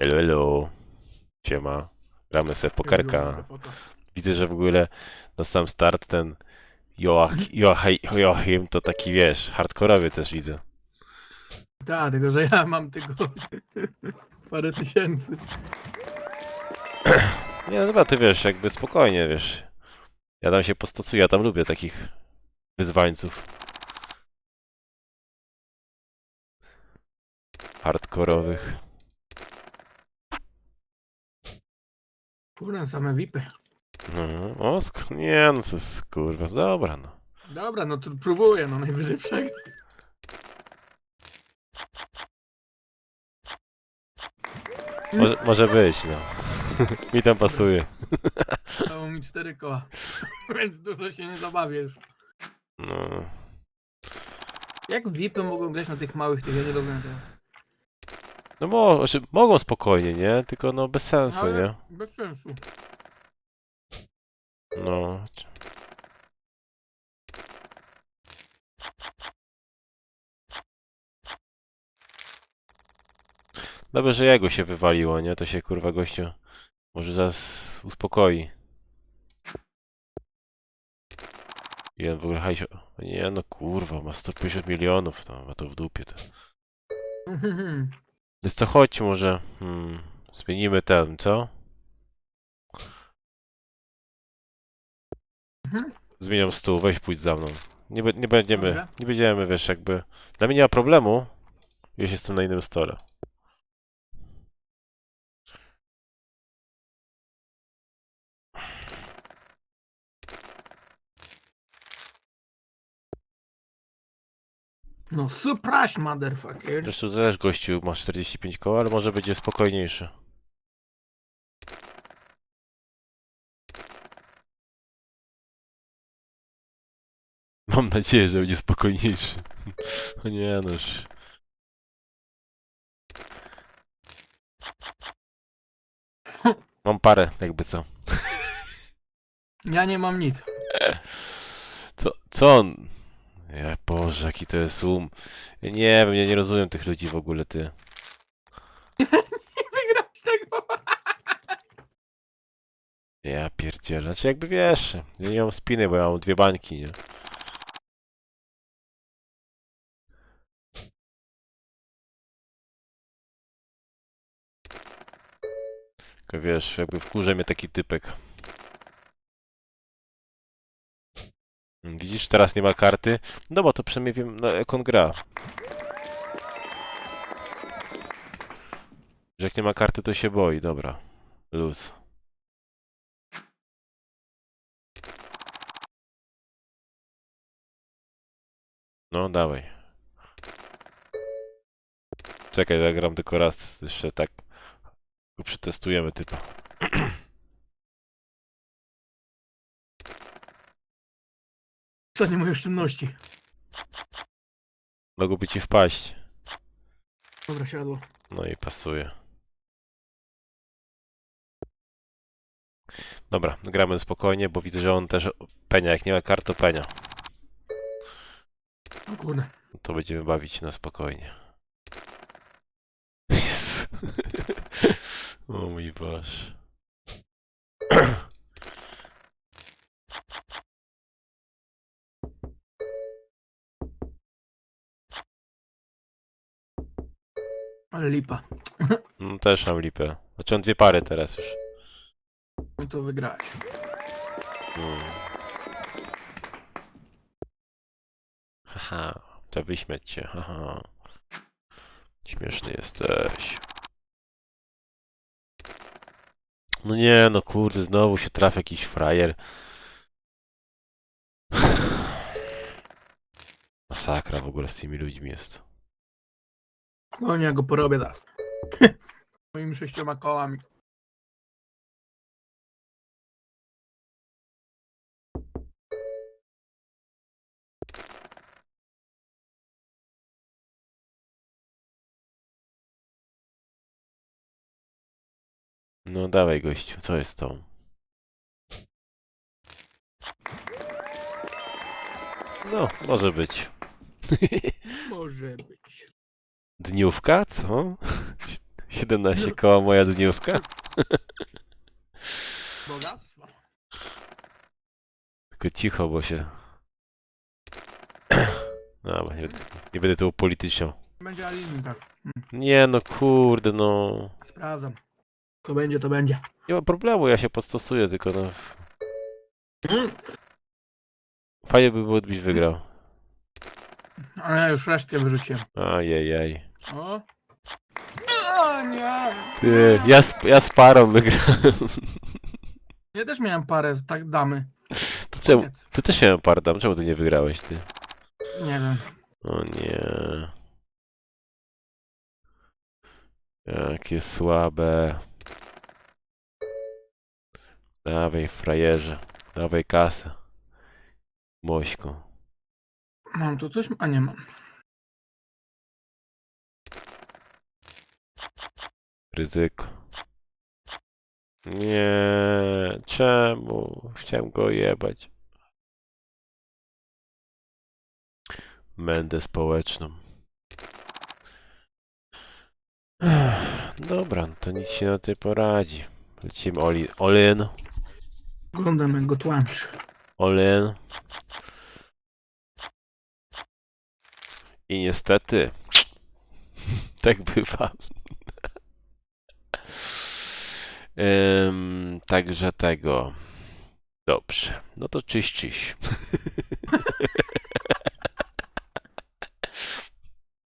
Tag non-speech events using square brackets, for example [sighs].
Elo, elo. Siema. Gramy sobie pokerka. Widzę, że w ogóle na sam start ten Joach, Joachim, Joachim to taki, wiesz, hardkorowy też widzę. Tak, tylko że ja mam tylko [laughs] parę tysięcy. Nie, no chyba ty wiesz, jakby spokojnie, wiesz. Ja tam się postosuję, ja tam lubię takich wyzwańców. Hardkorowych. Kurde, same VIPy. No, o, sk- nie, no to jest kurwa, dobra, no. Dobra, no to próbuję, no najwyżej przegram. Może, może być, no. [laughs] Mi tam pasuje. Dało mi cztery koła. [laughs] Więc dużo się nie zabawię już. No. Jak VIPy mogą grać na tych małych, tych ja nie rozumiem tego. No mo znaczy, mogą spokojnie, nie? Tylko no bez sensu, Ale nie? bez sensu. No. Dobrze, że jego się wywaliło, nie? To się kurwa gościu może zaraz uspokoi. I on w ogóle hajsio... Nie no kurwa, ma 150 milionów, no ma to w dupie to. [laughs] Więc co, chodź może, hmm, zmienimy ten, co? Mhm. Zmieniam stół, weź pójdź za mną. Nie, be- nie będziemy, Dobra. nie będziemy, wiesz, jakby... Dla mnie nie ma problemu, jeśli jestem na innym stole. No surprise, motherfucker. Zresztą też gościu ma 45 koła, ale może będzie spokojniejszy. Mam nadzieję, że będzie spokojniejszy. [laughs] O nie, no już. Mam parę, jakby co. Ja nie mam nic. [laughs] Co, co on? Ja, Boże, jaki to jest um. Ja nie wiem, ja nie rozumiem tych ludzi w ogóle, ty. [laughs] Wygrać tego. Ja pierdzielę. Znaczy jakby wiesz, ja nie mam spiny, bo ja mam dwie bańki, nie? Tylko wiesz, jakby wkurza mnie taki typek. Widzisz, teraz nie ma karty? No bo to przynajmniej wiem, no, jak on gra. Że jak nie ma karty, to się boi, dobra. Luz. No, dawaj. Czekaj, zagram tylko raz. Jeszcze tak. Tu przetestujemy typa. [clears throat] Co nie moje oszczędności. Mogłoby ci wpaść. Dobra, siadło. No i pasuje. Dobra, gramy spokojnie, bo widzę, że on też penia. Jak nie ma kart, to penia. O kurde. To będziemy bawić na spokojnie. Jezu. [laughs] o mój Boże. Ale lipa. No też mam lipę. Znaczy on dwie pary teraz już. No to wygrałeś. Mm. Haha, trzeba wyśmiać cię, haha. Śmieszny jesteś. No nie, no kurde, znowu się trafi jakiś frajer. [sighs] Masakra w ogóle z tymi ludźmi jest. No nie, go porobię teraz. [laughs] Moimi sześcioma kołami. No dawaj gościu, co jest tą? No, może być. Może być. Dniówka, co? [laughs] 17 koła moja dniówka. Bogactwo. [laughs] Tylko cicho, bo się... [clears throat] No, bo nie, nie będę tu upolityczniał. Będzie Aliny, tak. Nie no, kurde, no... Sprawdzam. To będzie, to będzie. Nie ma problemu, ja się podstosuję, tylko no... Fajnie by było, gdybyś wygrał. Ja już resztkę wyrzuciłem. Ajajaj. O! O nie! Ty, ja, z, ja z parą wygrałem. Ja też miałem parę, tak damy. To czemu? Koniec. Ty też miałem parę tam, czemu ty nie wygrałeś, ty? Nie wiem. O nie. Jakie słabe. Dawaj, frajerze. Dawaj kasę. Mośku. Mam tu coś? A nie mam. Ryzyko. Nie, czemu? Chciałem go jebać. Mędę społeczną. Ech, Dobra, no to nic się na tej poradzi. Lecimy all in. All in. Oglądam jak go tłamszy. All I niestety, [laughs] tak bywa. Ym, także tego. Dobrze. No to czyś, czyś. [laughs]